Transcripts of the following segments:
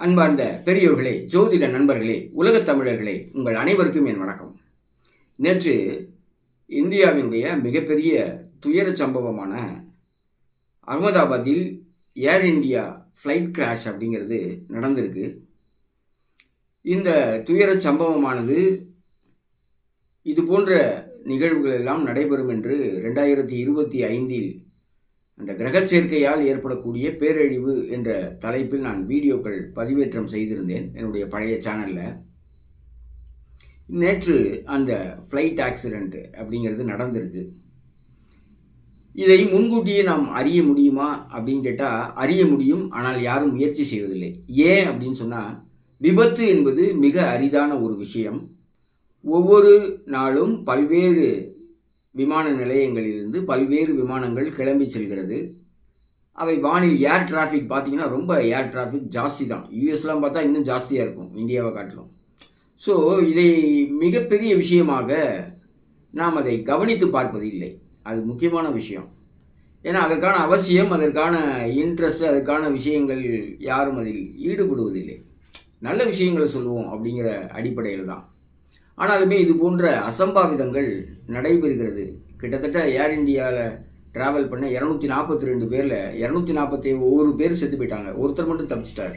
அன்பார்ந்த பெரியோர்களே ஜோதிட நண்பர்களே உலகத் தமிழர்களே உங்கள் அனைவருக்கும் என் வணக்கம். நேற்று இந்தியாவினுடைய மிகப்பெரிய துயர சம்பவமான அகமதாபாத்தில் ஏர் இந்தியா ஃப்ளைட் கிராஷ் அப்படிங்கிறது நடந்திருக்கு. இந்த துயர சம்பவமானது இது போன்ற நிகழ்வுகள் எல்லாம் நடைபெறும் என்று ரெண்டாயிரத்தி இருபத்தி ஐந்தில் அந்த கிரக சேர்க்கையால் ஏற்படக்கூடிய பேரழிவு என்ற தலைப்பில் நான் வீடியோக்கள் பதிவேற்றம் செய்திருந்தேன் என்னுடைய பழைய சேனலில் நேற்று அந்த ஃப்ளைட் ஆக்சிடெண்ட் அப்படிங்கிறது நடந்திருக்கு. இதை முன்கூட்டியே நாம் அறிய முடியுமா அப்படின்னு கேட்டால் அறிய முடியும் ஆனால் யாரும் முயற்சி செய்வதில்லை. ஏன் அப்படின்னு சொன்னால் விபத்து என்பது மிக அரிதான ஒரு விஷயம். ஒவ்வொரு நாளும் பல்வேறு விமான நிலையங்களிலிருந்து பல்வேறு விமானங்கள் கிளம்பி செல்கிறது. அவை வானில் ஏர் டிராஃபிக் பார்த்தீங்கன்னா ரொம்ப ஏர் டிராஃபிக் ஜாஸ்தி தான். யூஎஸ்லாம் பார்த்தா இன்னும் ஜாஸ்தியாக இருக்கும் இந்தியாவை காட்டிலும். ஸோ இதை மிகப்பெரிய விஷயமாக நாம் அதை கவனித்து பார்ப்பது இல்லை. அது முக்கியமான விஷயம். ஏன்னா அதற்கான அவசியம் அதற்கான இன்ட்ரெஸ்ட் அதற்கான விஷயங்கள் யாரும் அதில் ஈடுபடுவதில்லை. நல்ல விஷயங்களை சொல்லுவோம் அப்படிங்கிற அடிப்படையில் தான் ஆனாலுமே இது போன்ற அசம்பாவிதங்கள் நடைபெறுகிறது. கிட்டத்தட்ட ஏர் இந்தியாவில் ட்ராவல் பண்ண இரநூத்தி நாற்பத்தி ரெண்டு பேரில் இரநூத்தி நாற்பத்தி ஒவ்வொரு பேர் செத்து போயிட்டாங்க. ஒருத்தர் மட்டும் தப்பிச்சிட்டார்.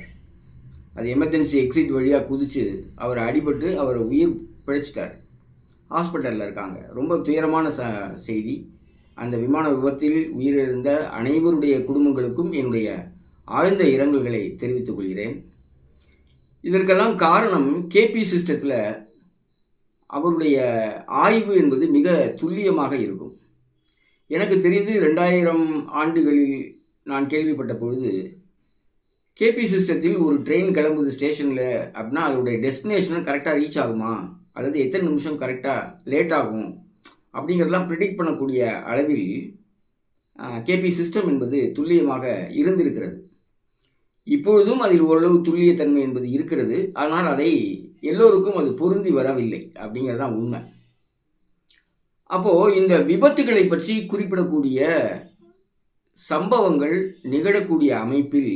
அது எமர்ஜென்சி எக்ஸிட் வழியாக குதித்து அவர் அடிபட்டு அவர் உயிர் பிழைச்சிட்டார். ஹாஸ்பிட்டலில் இருக்காங்க. ரொம்ப துயரமான ச செய்தி. அந்த விமான விபத்தில் உயிரிழந்த அனைவருடைய குடும்பங்களுக்கும் என்னுடைய ஆழ்ந்த இரங்கல்களை தெரிவித்துக் கொள்கிறேன். இதற்கெல்லாம் காரணம் கேபி சிஸ்டத்தில் அவருடைய ஆய்வு என்பது மிக துல்லியமாக இருக்கும். எனக்கு தெரிந்து ரெண்டாயிரம் ஆண்டுகளில் நான் கேள்விப்பட்ட பொழுது கேபி சிஸ்டத்தில் ஒரு ட்ரெயின் கிளம்புது ஸ்டேஷனில் அப்படின்னா அதோடைய டெஸ்டினேஷன் கரெக்டாக ரீச் ஆகுமா? அல்லது எத்தனை நிமிஷம் கரெக்டாக லேட் ஆகும்? அப்படிங்கிறதெல்லாம் ப்ரிடிக்ட் பண்ணக்கூடிய அளவில் கேபி சிஸ்டம் என்பது துல்லியமாக இருந்திருக்கிறது. இப்பொழுதும் அதில் ஓரளவு துல்லியத்தன்மை என்பது இருக்கிறது. ஆனால் அதை எல்லோருக்கும் அது பொருந்தி வரவில்லை அப்படிங்கிறது தான் உண்மை. அப்போது இந்த விபத்துகளை பற்றி குறிப்பிடக்கூடிய சம்பவங்கள் நிகழக்கூடிய அமைப்பில்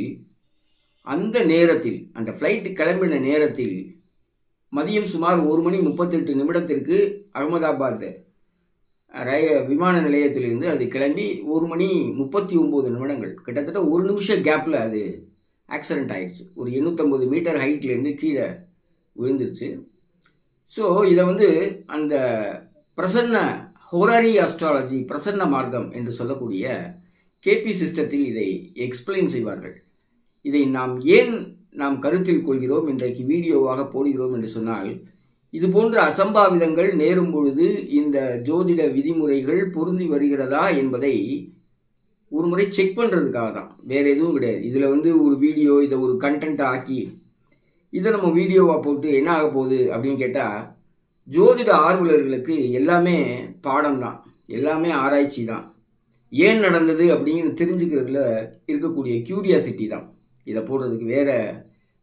அந்த நேரத்தில் அந்த ஃப்ளைட்டு கிளம்பின நேரத்தில் மதியம் சுமார் ஒரு மணி முப்பத்தெட்டு நிமிடத்திற்கு அகமதாபாத் ரய விமான நிலையத்திலிருந்து அது கிளம்பி ஒரு மணி முப்பத்தி ஒம்பது நிமிடங்கள். கிட்டத்தட்ட ஒரு நிமிஷம் கேப்பில் அது ஆக்சிடெண்ட் ஆயிடுச்சு. ஒரு எண்ணூற்றம்பது மீட்டர் ஹைட்லேருந்து கீழே விழுந்துருச்சு. ஸோ இதை வந்து அந்த பிரசன்ன ஹோராரி அஸ்ட்ராலஜி பிரசன்ன மார்க்கம் என்று சொல்லக்கூடிய கேபி சிஸ்டத்தில் இதை எக்ஸ்பிளைன் செய்வார்கள். இதை நாம் ஏன் நாம் கருத்தில் கொள்கிறோம்? இன்றைக்கு வீடியோவாக போடுகிறோம் என்று சொன்னால் இது போன்ற அசம்பாவிதங்கள் நேரும் பொழுது இந்த ஜோதிட விதிமுறைகள் பொருந்தி வருகிறதா என்பதை ஒரு முறை செக் பண்ணுறதுக்காக தான் வேறு எதுவும் கிடையாது. இதில் வந்து ஒரு வீடியோ இதை ஒரு கண்டென்ட் ஆக்கி இதை நம்ம வீடியோவாக போட்டு என்ன ஆக போகுது அப்படின்னு கேட்டால் ஜோதிட ஆர்வலர்களுக்கு எல்லாமே பாடம் தான் எல்லாமே ஆராய்ச்சி தான் ஏன் நடந்தது அப்படின்னு தெரிஞ்சுக்கிறதுல இருக்கக்கூடிய க்யூரியாசிட்டி தான். இதை போடுறதுக்கு வேற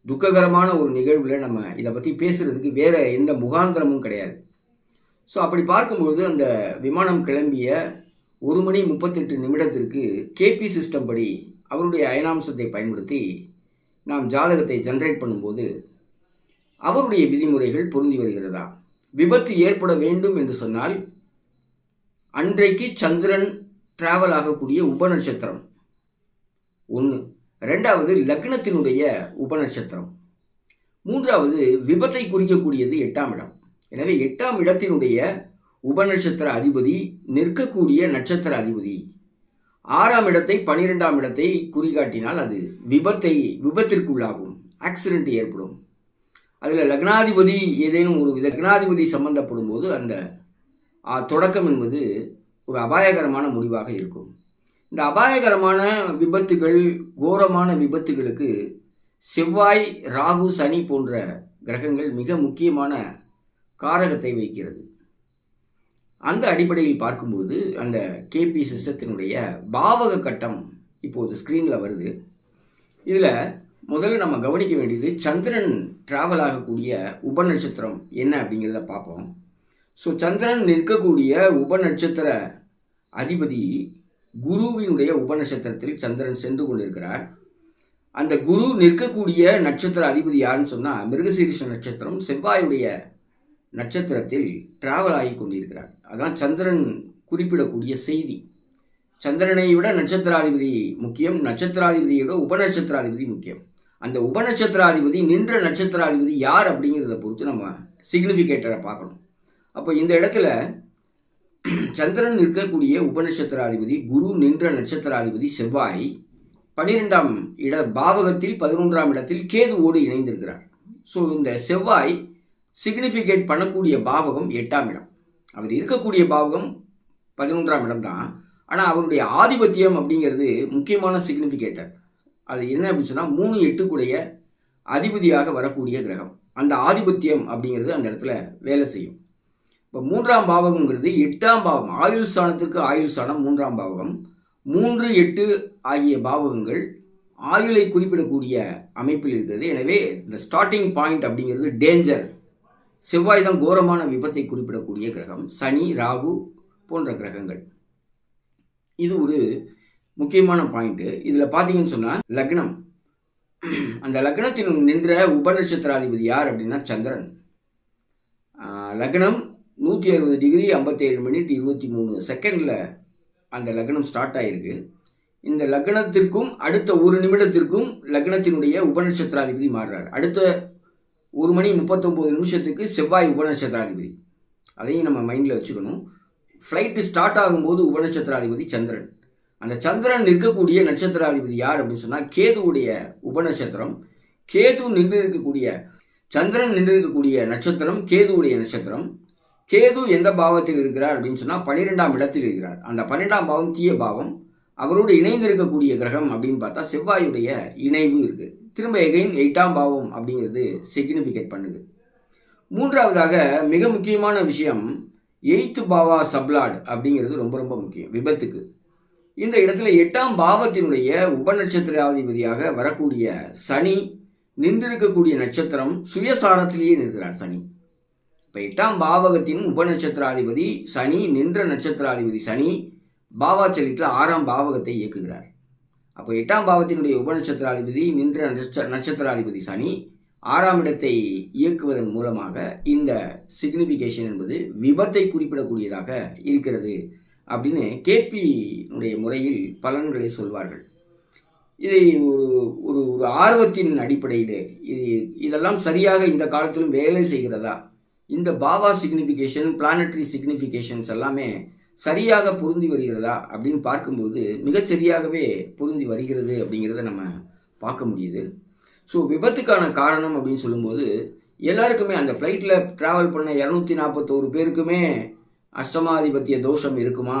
துக்ககரமான ஒரு நிகழ்வில் நம்ம இதை பற்றி பேசுகிறதுக்கு வேறு எந்த முகாந்திரமும் கிடையாது. ஸோ அப்படி பார்க்கும்பொழுது அந்த விமானம் கிளம்பிய ஒரு மணி முப்பத்தெட்டு நிமிடத்திற்கு கேபி சிஸ்டம் படி அவருடைய அயனாம்சத்தை பயன்படுத்தி நாம் ஜாதகத்தை ஜென்ரேட் பண்ணும்போது அவருடைய விதிமுறைகள் பொருந்தி வருகிறதா? விபத்து ஏற்பட வேண்டும் என்று சொன்னால் அன்றைக்கு சந்திரன் டிராவல் ஆகக்கூடிய உபநட்சத்திரம் ஒன்று ரெண்டாவது லக்னத்தினுடைய உபநட்சத்திரம் மூன்றாவது விபத்தை குறிக்கக்கூடியது எட்டாம் இடம். எனவே எட்டாம் இடத்தினுடைய உபநட்சத்திர அதிபதி நிற்கக்கூடிய நட்சத்திர அதிபதி. ஆறாம் இடத்தை பனிரெண்டாம் இடத்தை குறிகாட்டினால் அது விபத்தை விபத்திற்குள்ளாகும். ஆக்சிடென்ட் ஏற்படும். அதில் லக்னாதிபதி ஏதேனும் ஒரு லக்னாதிபதி சம்பந்தப்படும் போது அந்த தொடக்கம் என்பது ஒரு அபாயகரமான முடிவாக இருக்கும். இந்த அபாயகரமான விபத்துகள் கோரமான விபத்துகளுக்கு செவ்வாய் ராகு சனி போன்ற கிரகங்கள் மிக முக்கியமான காரகத்தை வைக்கிறது அந்த அடிப்படையில் பார்க்கும்போது அந்த கேபி சிஸ்டத்தினுடைய பாவக கட்டம் இப்போது ஸ்க்ரீனில் வருது. இதில் முதல்ல நம்ம கவனிக்க வேண்டியது சந்திரன் டிராவல் ஆகக்கூடிய உபநட்சத்திரம் என்ன அப்படிங்கிறத பார்ப்போம். ஸோ சந்திரன் நிற்கக்கூடிய உபநட்சத்திர அதிபதி குருவினுடைய உபநட்சத்திரத்தில் சந்திரன் சென்று கொண்டிருக்கிறார். அந்த குரு நிற்கக்கூடிய நட்சத்திர அதிபதி யாருன்னு சொன்னால் மிருகசீரிஷ நட்சத்திரம் செவ்வாயுடைய நட்சத்திரத்தில் டிராவல் ஆகி கொண்டிருக்கிறார். அதான் சந்திரன் குறிப்பிடக்கூடிய செய்தி. சந்திரனை விட நட்சத்திராதிபதி முக்கியம் நட்சத்திராதிபதியை விட உபநட்சத்திராதிபதி முக்கியம். அந்த உபநட்சத்திராதிபதி நின்ற நட்சத்திராதிபதி யார் அப்படிங்கிறத பொறுத்து நம்ம சிக்னிஃபிகேட்டரை பார்க்கணும். அப்போ இந்த இடத்துல சந்திரன் இருக்கக்கூடிய உபநட்சத்திராதிபதி குரு நின்ற நட்சத்திராதிபதி செவ்வாய் பனிரெண்டாம் இட பாவகத்தில் பதினொன்றாம் இடத்தில் கேதுவோடு இணைந்திருக்கிறார். ஸோ இந்த செவ்வாய் சிக்னிஃபிகேட் பண்ணக்கூடிய பாவகம் எட்டாம் இடம். அவர் இருக்கக்கூடிய பாவகம் பதினொன்றாம் இடம் தான். ஆனால் அவருடைய ஆதிபத்தியம் அப்படிங்கிறது முக்கியமான சிக்னிஃபிகேட்டர் அது என்ன அப்படின்னு சொன்னால் மூணு எட்டுக்குடைய அதிபதியாக வரக்கூடிய கிரகம். அந்த ஆதிபத்தியம் அப்படிங்கிறது அந்த இடத்துல வேலை செய்யும். இப்போ மூன்றாம் பாவகங்கிறது எட்டாம் பாவம் ஆயுள் ஸ்தானத்துக்கு ஆயுள் ஸ்தானம் மூன்றாம் பாவகம். மூன்று எட்டு ஆகிய பாவகங்கள் ஆயுளை குறிப்பிடக்கூடிய அமைப்பில் இருக்கிறது. எனவே இந்த ஸ்டார்டிங் பாயிண்ட் அப்படிங்கிறது டேஞ்சர் செவ்வாய் தான் கோரமான விபத்தை குறிப்பிடக்கூடிய கிரகம். சனி ராகு போன்ற கிரகங்கள். இது ஒரு முக்கியமான பாயிண்ட்டு இதில் பார்த்தீங்கன்னு சொன்னால் லக்னம். அந்த லக்னத்தின் நின்ற உபநட்சத்திராதிபதி யார் அப்படின்னா சந்திரன். லக்னம் நூற்றி அறுபது டிகிரி ஐம்பத்தேழு மினிட் இருபத்தி மூணு செகண்டில் அந்த லக்னம் ஸ்டார்ட் ஆகிருக்கு இந்த லக்னத்திற்கும் அடுத்த ஒரு நிமிடத்திற்கும் லக்னத்தினுடைய உபநட்சத்திராதிபதி மாறுறார். அடுத்த ஒரு மணி முப்பத்தொம்போது நிமிஷத்துக்கு செவ்வாய் உபநட்சத்திராதிபதி. அதையும் நம்ம மைண்டில் வச்சுக்கணும். ஃப்ளைட்டு ஸ்டார்ட் ஆகும்போது உபநட்சத்திராதிபதி சந்திரன். அந்த சந்திரன் நிற்கக்கூடிய நட்சத்திராதிபதி யார் அப்படின்னு சொன்னால் கேதுவுடைய உபநட்சத்திரம். கேது நின்று இருக்கக்கூடிய சந்திரன் நின்று இருக்கக்கூடிய நட்சத்திரம் கேதுவுடைய நட்சத்திரம். கேது எந்த பாவத்தில் இருக்கிறார் அப்படின்னு சொன்னால் பன்னிரெண்டாம் இடத்தில் இருக்கிறார். அந்த பன்னிரெண்டாம் பாவம் தீய பாவம். அவரோடு இணைந்து இருக்கக்கூடிய கிரகம் அப்படின்னு பார்த்தா செவ்வாயுடைய இணைவு இருக்குது திரும்ப எகைன் எயிட்டாம் பாவம் அப்படிங்கிறது சிக்னிஃபிகேட் பண்ணுது. மூன்றாவதாக மிக முக்கியமான விஷயம் எயித்து பாவா சப்லாட் அப்படிங்கிறது ரொம்ப ரொம்ப முக்கியம் விபத்துக்கு. இந்த இடத்துல எட்டாம் பாவத்தினுடைய உபநட்சத்திராதிபதியாக வரக்கூடிய சனி நின்றிருக்கக்கூடிய நட்சத்திரம் சுயசாரத்திலேயே நிற்கிறார் சனி. இப்போ எட்டாம் பாவகத்தின் உபநட்சத்திராதிபதி சனி நின்ற நட்சத்திராதிபதி சனி பாவாச்சலித்தில் ஆறாம் பாவகத்தை இயக்குகிறார். அப்போ எட்டாம் பாவத்தினுடைய உபநட்சத்திராதிபதி நின்ற நட்ச நட்சத்திராதிபதி சனி ஆறாம் இடத்தை இயக்குவதன் மூலமாக இந்த சிக்னிஃபிகேஷன் என்பது விபத்தை குறிப்பிடக்கூடியதாக இருக்கிறது அப்படின்னு கேபியினுடைய முறையில் பலன்களை சொல்வார்கள். இதை ஒரு ஒரு ஒரு ஆர்வத்தின் அடிப்படையில் இது இதெல்லாம் சரியாக இந்த காலத்திலும் வேலை செய்கிறதா? இந்த பாவா சிக்னிஃபிகேஷன் பிளானட்டரி சிக்னிஃபிகேஷன்ஸ் எல்லாமே சரியாக பொருந்தி வருகிறதா அப்படின்னு பார்க்கும்போது மிகச்சரியாகவே பொருந்தி வருகிறது அப்படிங்கிறத நம்ம பார்க்க முடியுது. ஸோ விபத்துக்கான காரணம் அப்படின்னு சொல்லும்போது எல்லாருக்குமே அந்த ஃப்ளைட்டில் ட்ராவல் பண்ண இரநூத்தி நாற்பத்தோரு பேருக்குமே அஷ்டமாதிபத்திய தோஷம் இருக்குமா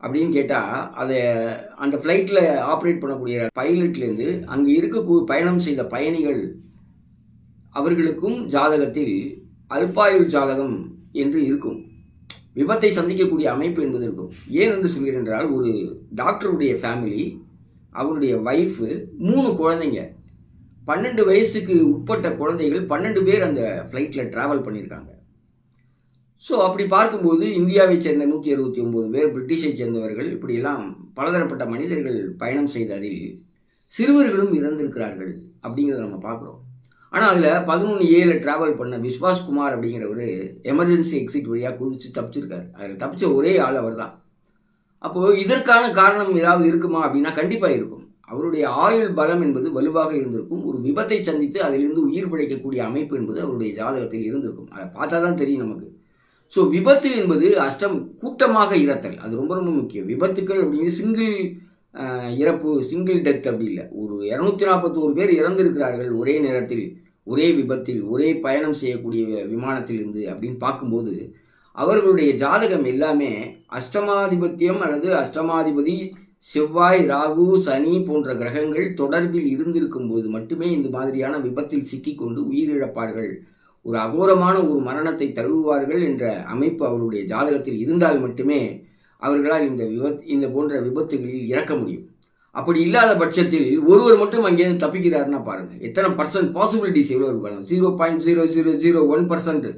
அப்படின்னு கேட்டால் அதை அந்த ஃப்ளைட்டில் ஆப்ரேட் பண்ணக்கூடிய பைலட்லேருந்து அங்கே இருக்க பயணம் செய்த பயணிகள் அவர்களுக்கும் ஜாதகத்தில் அல்பாயுள் ஜாதகம் என்று இருக்கும். விபத்தை சந்திக்கக்கூடிய அமைப்பு என்பது இருக்கும். ஏன் என்று சொல்கிறேன் என்றால் ஒரு டாக்டருடைய ஃபேமிலி அவருடைய ஒய்ஃபு மூணு குழந்தைங்க. பன்னெண்டு வயசுக்கு உட்பட்ட குழந்தைகள் பன்னெண்டு பேர் அந்த ஃப்ளைட்டில் ட்ராவல் பண்ணியிருக்காங்க. ஸோ அப்படி பார்க்கும்போது இந்தியாவை சேர்ந்த நூற்றி அறுபத்தி ஒம்பது பேர் பிரிட்டிஷை சேர்ந்தவர்கள் இப்படியெல்லாம் பலதரப்பட்ட மனிதர்கள் பயணம் செய்ததில் சிறுவர்களும் இறந்திருக்கிறார்கள் அப்படிங்கிறத நம்ம பார்க்குறோம். ஆனால் அதில் பதினொன்று ஏழு ட்ராவல் பண்ண விஸ்வாஸ் குமார் அப்படிங்கிறவர் எமர்ஜென்சி எக்ஸிட் வழியாக குதித்து தப்பிச்சிருக்காரு. அதில் தப்பிச்ச ஒரே ஆள் அவர் தான் அப்போது இதற்கான காரணம் ஏதாவது இருக்குமா அப்படின்னா கண்டிப்பாக இருக்கும். அவருடைய ஆயுள் பலம் என்பது வலுவாக இருந்திருக்கும். ஒரு விபத்தை சந்தித்து அதிலிருந்து உயிர் பிழைக்கக்கூடிய அமைப்பு என்பது அவருடைய ஜாதகத்தில் இருந்திருக்கும். அதை பார்த்தா தான் தெரியும் நமக்கு. ஸோ விபத்து என்பது அஷ்டம் கூட்டமாக இறத்தல். அது ரொம்ப ரொம்ப முக்கியம். விபத்துக்கள் அப்படிங்கிறது சிங்கிள் இறப்பு சிங்கிள் டெத் அப்படி இல்லை. ஒரு இரநூத்தி நாற்பத்தோரு பேர் இறந்திருக்கிறார்கள் ஒரே நேரத்தில் ஒரே விபத்தில் ஒரே பயணம் செய்யக்கூடிய விமானத்திலிருந்து அப்படின்னு பார்க்கும்போது அவர்களுடைய ஜாதகம் எல்லாமே அஷ்டமாதிபத்தியம் அல்லது அஷ்டமாதிபதி செவ்வாய் ராகு சனி போன்ற கிரகங்கள் தொடர்பில் இருந்திருக்கும் போது மட்டுமே இந்த மாதிரியான விபத்தில் சிக்கிக்கொண்டு உயிரிழப்பார்கள். ஒரு அகோரமான ஒரு மரணத்தை தழுவுவார்கள் என்ற அமைப்பு அவருடைய ஜாதகத்தில் இருந்தால் மட்டுமே அவர்களால் இந்த விபத் இந்த போன்ற விபத்துகளில் இறக்க முடியும். அப்படி இல்லாத பட்சத்தில் ஒருவர் மட்டும் அங்கேருந்து தப்பிக்கிறாருன்னா பாருங்க. எத்தனை பர்சன்ட் பாசிபிலிட்டிஸ் எவ்வளோ இருக்கு zero point zero zero zero one percent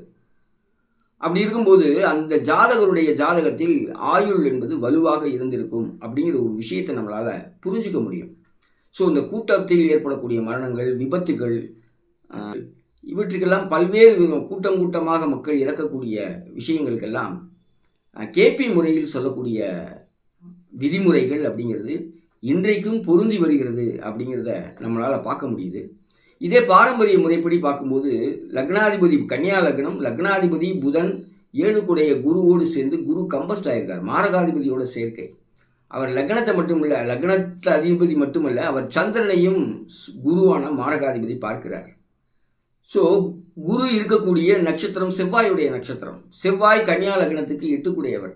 அப்படி இருக்கும்போது அந்த ஜாதகருடைய ஜாதகத்தில் ஆயுள் என்பது வலுவாக இருந்திருக்கும் அப்படிங்கிற ஒரு விஷயத்தை நம்மளால் புரிஞ்சுக்க முடியும். ஸோ இந்த கூட்டத்தில் ஏற்படக்கூடிய மரணங்கள் விபத்துகள் இவற்றுக்கெல்லாம் பல்வேறு கூட்டம் கூட்டமாக மக்கள் இறக்கக்கூடிய விஷயங்களுக்கெல்லாம் கேபி முறையில் சொல்லக்கூடிய விதிமுறைகள் அப்படிங்கிறது இன்றைக்கும் பொருந்தி வருகிறது அப்படிங்கிறத நம்மளால் பார்க்க முடியுது. இதே பாரம்பரிய முறைப்படி பார்க்கும்போது லக்னாதிபதி கன்னியா லக்னம் லக்னாதிபதி புதன் ஏழுக்குடைய குருவோடு சேர்ந்து குரு கம்பஸ்ட் ஆயிருக்கார் மாரகாதிபதியோட சேர்க்கை. அவர் லக்னத்தை மட்டுமல்ல லக்னத்த அதிபதி மட்டுமல்ல அவர் சந்திரனையும் குருவான மாரகாதிபதி பார்க்கிறார். ஸோ குரு இருக்கக்கூடிய நட்சத்திரம் செவ்வாயுடைய நட்சத்திரம். செவ்வாய் கன்னியா லக்னத்துக்கு எட்டுக்குடையவர்.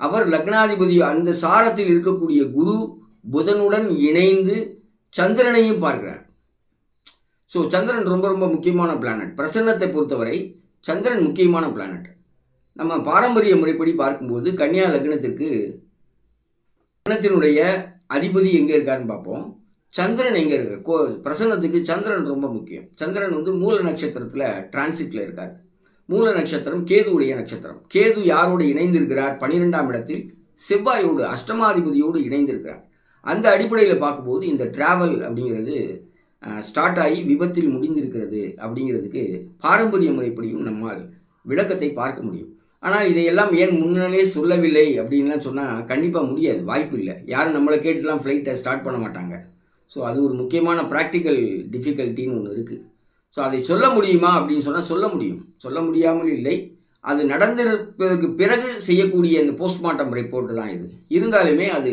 அவர் லக்னாதிபதி அந்த சாரத்தில் இருக்கக்கூடிய குரு புதனுடன் இணைந்து சந்திரனையும் பார்க்கிறார். ஸோ சந்திரன் ரொம்ப ரொம்ப முக்கியமான பிளானட் பிரசன்னத்தை பொறுத்தவரை சந்திரன் முக்கியமான பிளானட் நம்ம பாரம்பரிய முறைப்படி பார்க்கும்போது கன்னியா லக்னத்திற்கு லக்னத்தினுடைய அதிபதி எங்கே இருக்கான்னு பார்ப்போம். சந்திரன் எங்கே இருக்கு? கோ பிரசன்னத்துக்கு சந்திரன் ரொம்ப முக்கியம். சந்திரன் வந்து மூல நட்சத்திரத்தில் டிரான்சிட்டில் இருக்கார். மூல நட்சத்திரம் கேதுவுடைய நட்சத்திரம். கேது யாரோடு இணைந்திருக்கிறார்? பன்னிரெண்டாம் இடத்தில் செவ்வாயோடு அஷ்டமாதிபதியோடு இணைந்திருக்கிறார். அந்த அடிப்படையில் பார்க்கும்போது இந்த டிராவல் அப்படிங்கிறது ஸ்டார்ட் ஆகி விபத்தில் முடிந்திருக்கிறது அப்படிங்கிறதுக்கு பாரம்பரிய முறைப்படியும் நம்மால் விளக்கத்தை பார்க்க முடியும். ஆனால் இதையெல்லாம் ஏன் முன்னாலே சொல்லவில்லை அப்படின்லாம் சொன்னால் கண்டிப்பாக முடியாது. வாய்ப்பு இல்லை. யாரும் நம்மளை கேட்டுலாம் ஃப்ளைட்டை ஸ்டார்ட் பண்ண மாட்டாங்க. ஸோ அது ஒரு முக்கியமான ப்ராக்டிக்கல் டிஃபிகல்ட்டின்னு ஒன்று இருக்குது ஸோ அதை சொல்ல முடியுமா அப்படின்னு சொன்னால் சொல்ல முடியும். சொல்ல முடியாமல் இல்லை. அது நடந்திருப்பதற்கு பிறகு செய்யக்கூடிய இந்த போஸ்ட்மார்ட்டம் ரிப்போர்ட்டு தான் இது. இருந்தாலுமே அது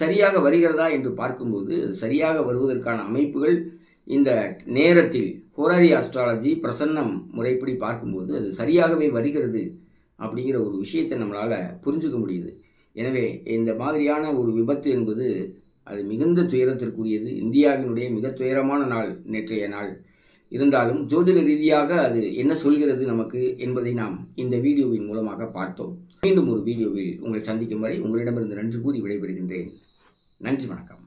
சரியாக வருகிறதா என்று பார்க்கும்போது அது சரியாக வருவதற்கான அமைப்புகள் இந்த நேரத்தில் ஹோராரி ஆஸ்ட்ராலஜி பிரசன்னம் முறைப்படி பார்க்கும்போது அது சரியாகவே வருகிறது அப்படிங்கிற ஒரு விஷயத்தை நம்மளால் புரிஞ்சுக்க முடியுது. எனவே இந்த மாதிரியான ஒரு விபத்து என்பது அது மிகுந்த துயரத்திற்குரியது. இந்தியாவினுடைய மிக துயரமான நாள் நேற்றைய நாள். இருந்தாலும் ஜோதிட ரீதியாக அது என்ன சொல்கிறது நமக்கு என்பதை நாம் இந்த வீடியோவின் மூலமாக பார்த்தோம். மீண்டும் ஒரு வீடியோவில் உங்களை சந்திக்கும் வரை உங்களிடமிருந்து நன்றி கூறி விடைபெறுகின்றேன். நன்றி வணக்கம்.